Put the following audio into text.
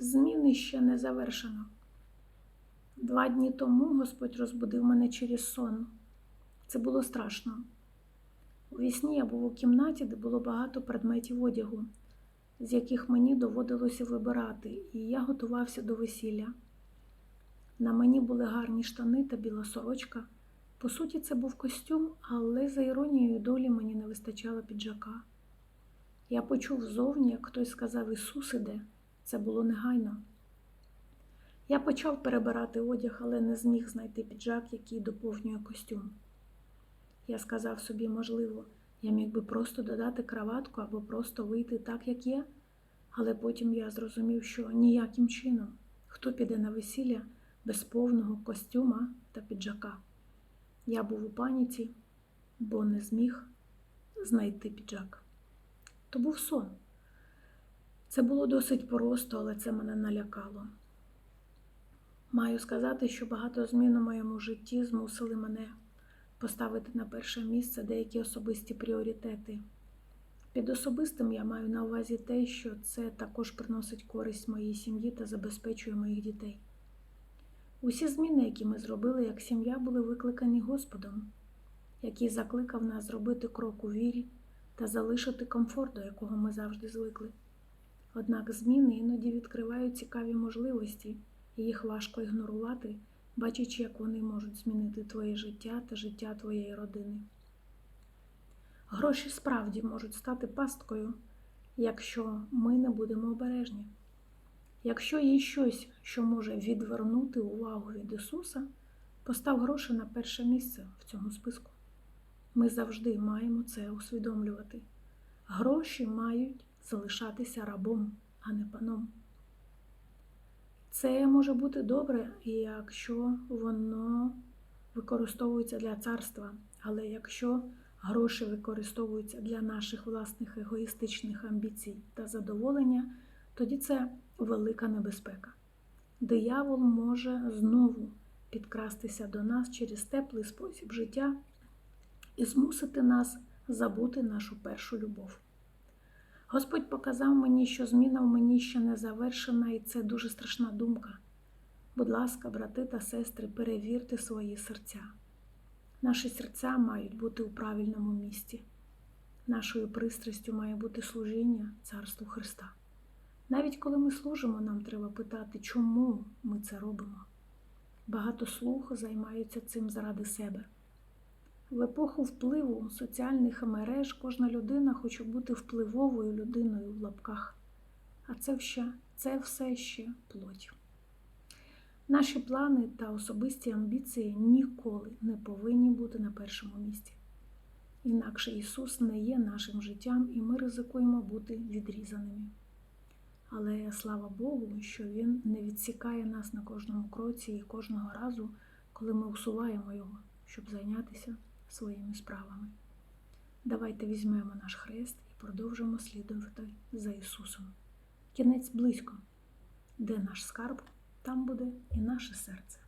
Зміни ще не завершено. Два дні тому Господь розбудив мене через сон. Це було страшно. У вісні я був у кімнаті, де було багато предметів одягу, з яких мені доводилося вибирати, і я готувався до весілля. На мені були гарні штани та біла сорочка. По суті, це був костюм, але за іронією долі мені не вистачало піджака. Я почув ззовні, як хтось сказав Ісус іде. Це було негайно. Я почав перебирати одяг, але не зміг знайти піджак, який доповнює костюм. Я сказав собі, можливо, я міг би просто додати краватку або просто вийти так, як є, але потім я зрозумів, що ніяким чином хто піде на весілля без повного костюма та піджака. Я був у паніці, бо не зміг знайти піджак. То був сон. Це було досить просто, але це мене налякало. Маю сказати, що багато змін у моєму житті змусили мене поставити на перше місце деякі особисті пріоритети. Під особистим я маю на увазі те, що це також приносить користь моїй сім'ї та забезпечує моїх дітей. Усі зміни, які ми зробили як сім'я, були викликані Господом, який закликав нас зробити крок у вірі та залишити комфорт, до якого ми завжди звикли. Однак зміни іноді відкривають цікаві можливості, і їх важко ігнорувати, бачачи, як вони можуть змінити твоє життя та життя твоєї родини. Гроші справді можуть стати пасткою, якщо ми не будемо обережні. Якщо є щось, що може відвернути увагу від Ісуса, постав гроші на перше місце в цьому списку. Ми завжди маємо це усвідомлювати. Гроші мають залишатися рабом, а не паном. Це може бути добре, якщо воно використовується для царства, але якщо гроші використовуються для наших власних егоїстичних амбіцій та задоволення, тоді це велика небезпека. Диявол може знову підкрастися до нас через теплий спосіб життя і змусити нас забути нашу першу любов. Господь показав мені, що зміна в мені ще не завершена, і це дуже страшна думка. Будь ласка, брати та сестри, перевірте свої серця. Наші серця мають бути у правильному місці. Нашою пристрастю має бути служіння Царству Христа. Навіть коли ми служимо, нам треба питати, чому ми це робимо. Багато слух займаються цим заради себе. В епоху впливу соціальних мереж кожна людина хоче бути впливовою людиною в лапках, а це, ще, це все ще плоть. Наші плани та особисті амбіції ніколи не повинні бути на першому місці. Інакше Ісус не є нашим життям, і ми ризикуємо бути відрізаними. Але слава Богу, що Він не відсікає нас на кожному кроці і кожного разу, коли ми усуваємо його, щоб зайнятися своїми справами. Давайте візьмемо наш хрест і продовжимо слідувати за Ісусом. Кінець близько, де наш скарб, там буде і наше серце.